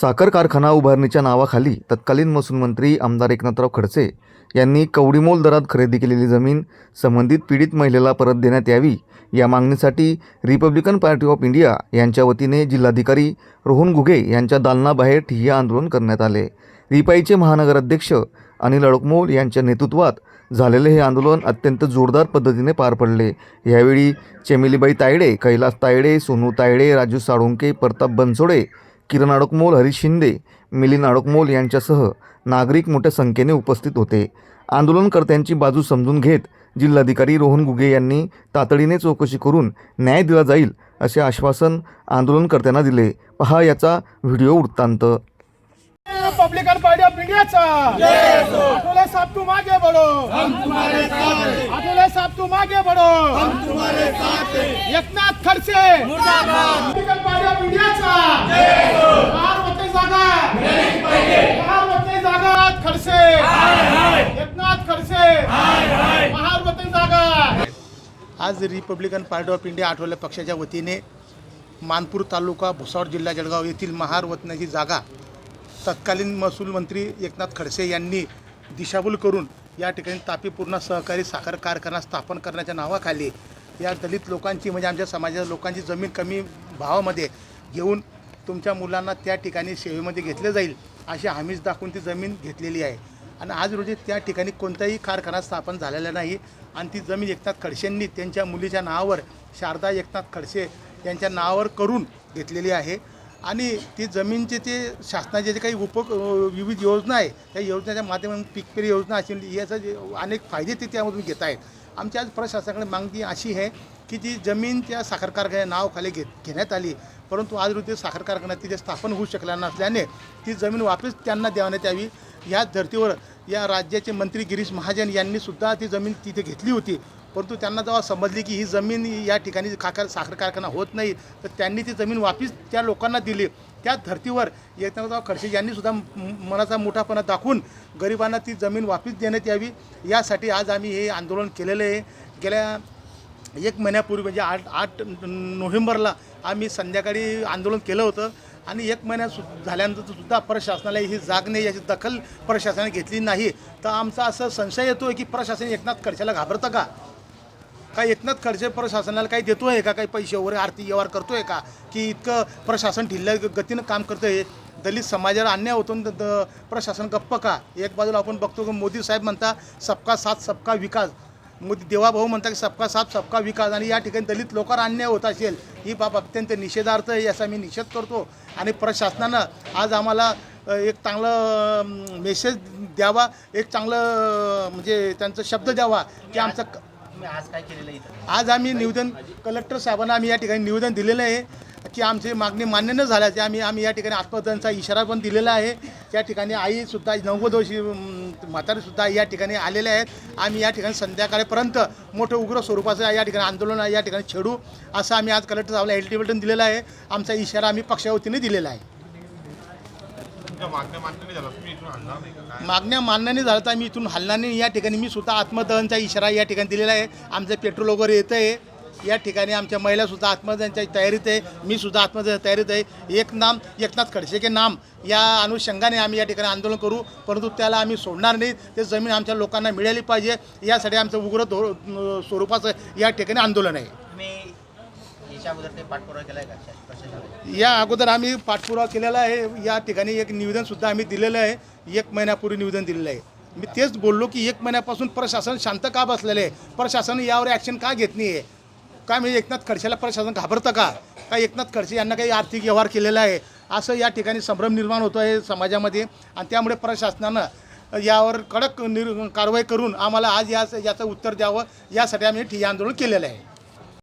साखर कारखाना उभारणीच्या नावाखाली तत्कालीन महसूल मंत्री आमदार एकनाथराव खडसे यांनी कवडीमोल दरात खरेदी केलेली जमीन संबंधित पीडित महिलेला परत देण्यात यावी या मागणीसाठी रिपब्लिकन पार्टी ऑफ इंडिया यांच्या वतीने जिल्हाधिकारी रोहन घुगे यांच्या दालनाबाहेर ठिय्या आंदोलन करण्यात आले. रिपाईचे महानगराध्यक्ष अनिल अडकमोल यांच्या नेतृत्वात झालेले हे आंदोलन अत्यंत जोरदार पद्धतीने पार पडले. यावेळी चेमिलीबाई तायडे कैलास तायडे सोनू तायडे राजू साळुंके प्रताप बनसोडे किरण अडकमोल हरीश शिंदे मिलिंद अडकमोल यांच्यासह नागरिक मोठ्या संख्येने उपस्थित होते. आंदोलनकर्त्यांची बाजू समजून घेत जिल्हाधिकारी रोहन गुगे यांनी तातडीने चौकशी करून न्याय दिला जाईल असे आश्वासन आंदोलनकर्त्यांना दिले. पहा याचा व्हिडिओ वृत्तांत. रिपब्लिकन पार्टी ऑफ इंडियाचा अतुले साहब तुम आगे बढ़ो. हम तुम्हारे साथ अतुले साहब तुम आगे बढ़ो. हम तुम्हारे साथ हैं Eknath Khadse Republican Party of इंडियाचा महार होते जागा महार होते जागा खडसे एकनाथ खडसे महार होते जागा आज Republican Party of India Athawale पक्षाच्या वतीने मानपूर तालुका भुसावळ जिल्हा जळगाव येथील महार वतनाची जागा तत्कालीन महसूल मंत्री एकनाथ खडसे यांनी दिशाभूल करून या ठिकाणी तापी पूर्ण सहकारी साखर कारखाना स्थापन करण्याच्या नावाखाली या दलित लोकांची म्हणजे आमच्या समाजाच्या लोकांची जमीन कमी भावामध्ये घेऊन तुमच्या मुलांना त्या ठिकाणी सेवेमध्ये घेतलं जाईल अशी हमीच दाखवून ती जमीन घेतलेली आहे. आणि आज रोजी त्या ठिकाणी कोणताही कारखाना स्थापन झालेला नाही. आणि ती जमीन एकनाथ खडसेंनी त्यांच्या मुलीच्या नावावर शारदा एकनाथ खडसे यांच्या नावावर करून घेतलेली आहे. आणि ती जमीनचे ते शासनाचे जे काही उप विविध योजना आहे त्या योजनेच्या माध्यमातून पीकपेरी योजना असेल म्हणजे याचा जे अनेक फायदे ते त्यामधून घेत आहेत. आमच्या आज प्रशासनाकडे मागणी अशी आहे की ती जमीन त्या साखर कारखान्या नावाखाली घेत घेण्यात आली. परंतु आज रोजी साखर कारखाना तिथे स्थापन होऊ शकला नसल्याने ती जमीन वापस त्यांना देण्यात यावी या धर्तीवर या राज्याचे मंत्री गिरीश महाजन यांनी सुद्धा ती जमीन तिथे घेतली होती. परंतु त्यांना जेव्हा समजली की ही जमीन या ठिकाणी काकार साखर कारखाना होत नाही तर त्यांनी ती जमीन वापस त्या लोकांना दिली. त्या धर्तीवर एकनाथराव खडसे यांनी सुद्धा मनाचा मोठापणा दाखवून गरिबांना ती जमीन वापस देण्यात यावी. यासाठी आज आम्ही हे आंदोलन केलेलं आहे. गेल्या एक महिन्यापूर्वी म्हणजे आठ आठ नोव्हेंबरला आम्ही संध्याकाळी आंदोलन केलं होतं. आणि एक महिन्या सु झाल्यानंतर सुद्धा प्रशासनाला ही जाग नाही याची दखल प्रशासनाने घेतली नाही. तर आमचा असं संशय येतो आहे की प्रशासन एकनाथ खडसेला घाबरतं का? काय एकनाथ खडसे प्रशासनाला काही देतो आहे का? काही पैसे वगैरे आर्थिक व्यवहार करतो आहे का? की इतकं प्रशासन ढिल्ल्या गतीनं काम करतंय? दलित समाजाला अन्याय होतो द- प्रशासन गप्प का? एक बाजूला आपण बघतो की मोदी साहेब म्हणता सबका साथ सबका विकास. मोदी देवाभाऊ म्हणता की सबका साथ सबका विकास. आणि या ठिकाणी दलित लोकांवर अन्याय होत असेल ही बाब अत्यंत निषेधार्थ आहे याचा मी निषेध करतो. आणि प्रशासनानं आज आम्हाला एक चांगलं मेसेज द्यावा एक चांगलं म्हणजे त्यांचा शब्द द्यावा की आमचं क- आज आम्ही निवेदन कलेक्टर साहेबांना आम्ही या ठिकाणी निवेदन दिलेलं आहे. की आमची मागणी मान्य न झाल्याचे आम्ही आम्ही या ठिकाणी आत्महत्यांचा इशारा पण दिलेला आहे. त्या ठिकाणी आईसुद्धा नव्वद वर्षी म्हातारीसुद्धा या ठिकाणी आलेले आहेत. आम्ही या ठिकाणी संध्याकाळपर्यंत मोठं उग्र स्वरूपाचं या ठिकाणी आंदोलन या ठिकाणी छेडू असं आम्ही आज कलेक्टर साहेबांना एल्टिमेटम दिलेला आहे. आमचा इशारा आम्ही पक्षावतीने दिलेला आहे. मागण्या मान्य नाही झालं तर आम्ही इथून हलणार नाही. या ठिकाणी मी सुद्धा आत्मदहनचा इशारा या ठिकाणी दिलेला आहे. आमचं पेट्रोल वगैरे येतं आहे या ठिकाणी आमच्या महिलासुद्धा आत्मदहनच्या तयारीत आहे. मी सुद्धा आत्मदहन तयारीत आहे. एक नाम एकनाथ खडसे के नाम या अनुषंगाने आम्ही या ठिकाणी आंदोलन करू परंतु त्याला आम्ही सोडणार नाही. ते जमीन आमच्या लोकांना मिळाली पाहिजे. यासाठी आमचं उग्र धो स्वरूपाचं या ठिकाणी आंदोलन आहे. या अगोदर आम्ही पाठपुरावा केलेला आहे. या ठिकाणी एक निवेदनसुद्धा आम्ही दिलेलं आहे. एक महिन्यापूर्वी निवेदन दिलेलं आहे. मी तेच बोललो की एक महिन्यापासून प्रशासन शांत का बसलेलं आहे? प्रशासन यावर ॲक्शन का घेत नाही आहे काय म्हणजे एकनाथ खडसेला प्रशासन घाबरतं का? काय एकनाथ खडसे यांना काही आर्थिक व्यवहार केलेला आहे? असं या ठिकाणी संभ्रम निर्माण होतो आहे समाजामध्ये आणि त्यामुळे प्रशासनानं यावर कडक निर कारवाई करून आम्हाला आज या याचं उत्तर द्यावं यासाठी आम्ही ठिय्या आंदोलन केलेलं आहे.